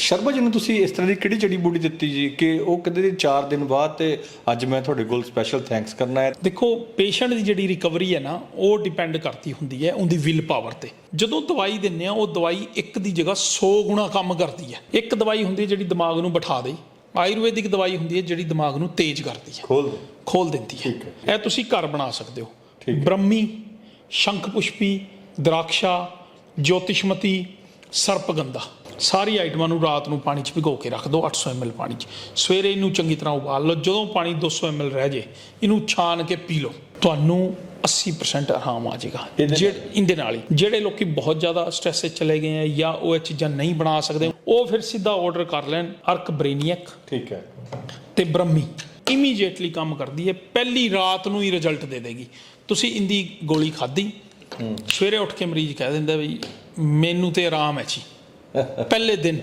ਸ਼ਰਮਾ ਜੀ ਨੂੰ ਤੁਸੀਂ ਇਸ ਤਰ੍ਹਾਂ ਦੀ ਕਿਹੜੀ ਜੜੀ ਬੂਟੀ ਦਿੱਤੀ ਜੀ ਕਿ ਉਹ ਕਹਿੰਦੇ ਜੀ 4 ਦਿਨ ਬਾਅਦ ਤੇ ਅੱਜ ਮੈਂ ਤੁਹਾਡੇ ਕੋਲ ਸਪੈਸ਼ਲ ਥੈਂਕਸ ਕਰਨਾ ਹੈ ਦੇਖੋ ਪੇਸ਼ੈਂਟ ਦੀ ਜਿਹੜੀ ਰਿਕਵਰੀ ਹੈ ਨਾ ਉਹ ਡਿਪੈਂਡ ਕਰਦੀ ਹੁੰਦੀ ਹੈ ਉਹਦੀ ਵਿਲ ਪਾਵਰ ਤੇ। ਜਦੋਂ ਦਵਾਈ ਦਿੰਨੇ ਆ ਉਹ ਦਵਾਈ ਇੱਕ ਦੀ ਜਗ੍ਹਾ 100 ਗੁਣਾ ਕੰਮ ਕਰਦੀ ਹੈ। ਇੱਕ ਦਵਾਈ ਹੁੰਦੀ ਹੈ ਜਿਹੜੀ ਦਿਮਾਗ ਨੂੰ ਬਿਠਾ ਦੇ ਆਯੁਰਵੈਦਿਕ ਦਵਾਈ ਹੁੰਦੀ ਹੈ ਜਿਹੜੀ ਦਿਮਾਗ ਨੂੰ ਤੇਜ਼ ਕਰਦੀ ਹੈ। ਖੋਲ ਖੋਲ ਦਿੰਦੀ ਹੈ। ਇਹ ਤੁਸੀਂ ਘਰ ਬਣਾ ਸਕਦੇ ਹੈ। ਬ੍ਰਹਮੀ ਸ਼ੰਖ ਪੁਸ਼ਪੀ ਦਰਾਕਸ਼ਾ ਜੋਤਿਸ਼ਮਤੀ ਸਰਪਗੰਧਾ। ਸਾਰੀ ਆਈਟਮਾਂ ਨੂੰ ਰਾਤ ਨੂੰ ਪਾਣੀ 'ਚ ਭਿਗੋ ਕੇ ਰੱਖ ਦਿਓ 800 ml ਪਾਣੀ 'ਚ। ਸਵੇਰੇ ਇਹਨੂੰ ਚੰਗੀ ਤਰ੍ਹਾਂ ਉਬਾਲ ਲਓ ਜਦੋਂ ਪਾਣੀ 200 ml ਰਹਿ ਜੇ ਇਹਨੂੰ ਛਾਣ ਕੇ ਪੀ ਲਓ। ਤੁਹਾਨੂੰ 80% ਆਰਾਮ ਆ ਜਾਏਗਾ। ਜਿਹੜੇ ਇਹਦੇ ਨਾਲ ਹੀ। ਜਿਹੜੇ ਲੋਕੀ ਬਹੁਤ ਜ਼ਿਆਦਾ ਸਟ੍ਰੈਸ 'ਚ ਚਲੇ ਗਏ ਆ ਜਾਂ ਉਹ ਇਹ ਚੀਜ਼ਾਂ ਨਹੀਂ ਬਣਾ ਸਕਦੇ ਉਹ ਫਿਰ ਸਿੱਧਾ ਆਰਡਰ ਕਰ ਲੈਣ ਅਰਕ ਬ੍ਰੇਨੀਅਕ ਠੀਕ ਹੈ। ਤੇ ਬ੍ਰਹਮੀ ਇਮੀਡੀਏਟਲੀ ਕੰਮ ਕਰਦੀ ਹੈ। ਪਹਿਲੀ ਰਾਤ ਨੂੰ ਹੀ ਰਿਜ਼ਲਟ ਦੇ ਦੇਗੀ। ਤੁਸੀਂ ਇੰਦੀ ਗੋਲੀ ਖਾਧੀ? ਸਵੇਰੇ ਉੱਠ ਕੇ ਮਰੀਜ਼ ਕਹਿ ਦਿੰਦਾ ਵੀ ਮੈਨੂੰ ਤੇ ਆਰਾਮ ਹੈ ਜੀ। ਪਹਿਲੇ ਦਿਨ